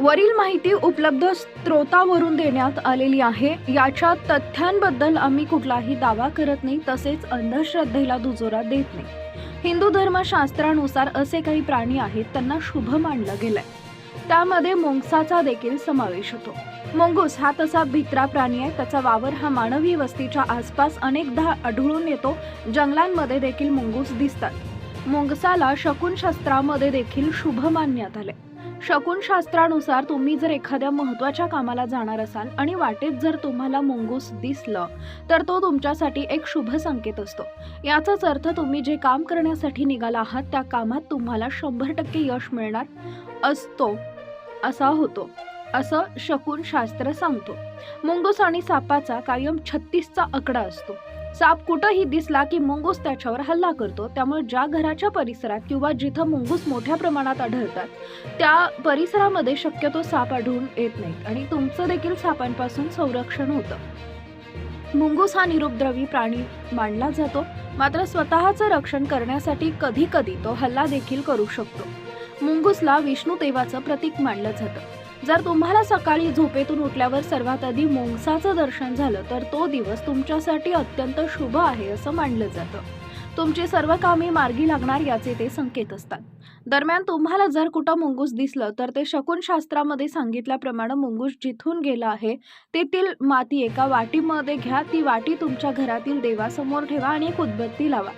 वरील माहिती उपलब्ध स्त्रोतावरून देण्यात आलेली आहे. याच्या तथ्यांबद्दल आम्ही कुठलाही दावा करत नाही तसेच अंधश्रद्धेला दुजोरा देत नाही. हिंदू धर्मशास्त्रानुसार असे काही प्राणी आहेत त्यांना शुभ मानलं गेलंय. त्यामध्ये मुंगसाचा देखील समावेश होतो. मुंगूस हा तसा भित्रा प्राणी आहे त्याचा वावर हा मानवी वस्तीच्या आसपास अनेकदा आढळून येतो. जंगलांमध्ये देखील मुंगूस दिसतात. मोंगसाला शकुनशास्त्रामध्ये देखील शुभ मानण्यात आले शकुनशास्त्रानुसार तुम्ही जर एखाद्या महत्त्वाच्या कामाला जाणार असाल आणि वाटेत जर तुम्हाला मुंगूस दिसलं तर तो तुमच्यासाठी एक शुभ संकेत असतो. याचाच अर्थ तुम्ही जे काम करण्यासाठी निघाला आहात त्या कामात तुम्हाला शंभर टक्के यश मिळणार असतो असा होतो. असं शकुन शास्त्र सांगतो. मुंगूस आणि सापाचा कायम छत्तीसचा आकडा असतो. साप कुठंही दिसला की मुंगूस त्याच्यावर हल्ला करतो. त्यामुळे ज्या घराच्या परिसरात किंवा जिथं मुंगूस मोठ्या प्रमाणात आढळतात त्या परिसरामध्ये शक्यतो साप आढळून येत नाहीत आणि तुमचं देखील सापांपासून संरक्षण होतं. मुंगूस हा निरुपद्रवी प्राणी मानला जातो मात्र स्वतःचं रक्षण करण्यासाठी कधी कधी तो हल्ला देखील करू शकतो. मुंगूसला विष्णू देवाचं प्रतीक मानलं जातं. जर तुम्हाला सकाळी झोपेतून उठल्यावर सर्वात आधी मोंगसाचं दर्शन झालं तर तो दिवस तुमच्यासाठी अत्यंत शुभ आहे असं मानलं जातं. तुमची सर्व कामे मार्गी लागणार याचे ते संकेत असतात. दरम्यान तुम्हाला जर कुठं मुंगूस दिसलं तर ते शकुनशास्त्रामध्ये सांगितल्याप्रमाणे मुंगूस जिथून गेला आहे तेथील माती एका वाटीमध्ये घ्या ती वाटी तुमच्या घरातील देवासमोर ठेवा आणि एक उदबत्ती लावा.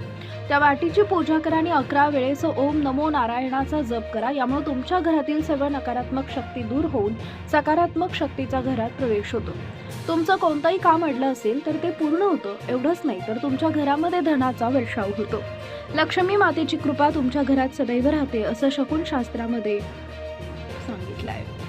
त्या वाटीची पूजा करा आणि अकरा वेळेस ओम नमो नारायणाचा जप करा यामुळे तुमच्या घरातील सर्व नकारात्मक शक्ती दूर होऊन सकारात्मक शक्तीचा घरात प्रवेश होतो. तुमचं कोणतंही काम अडलं असेल तर ते पूर्ण होतं एवढंच नाही तर तुमच्या घरामध्ये धनाचा वर्षाव होतो. लक्ष्मी मातेची कृपा तुमच्या घरात सदैव राहते. असं शकुन शास्त्रामध्ये सांगितलं आहे.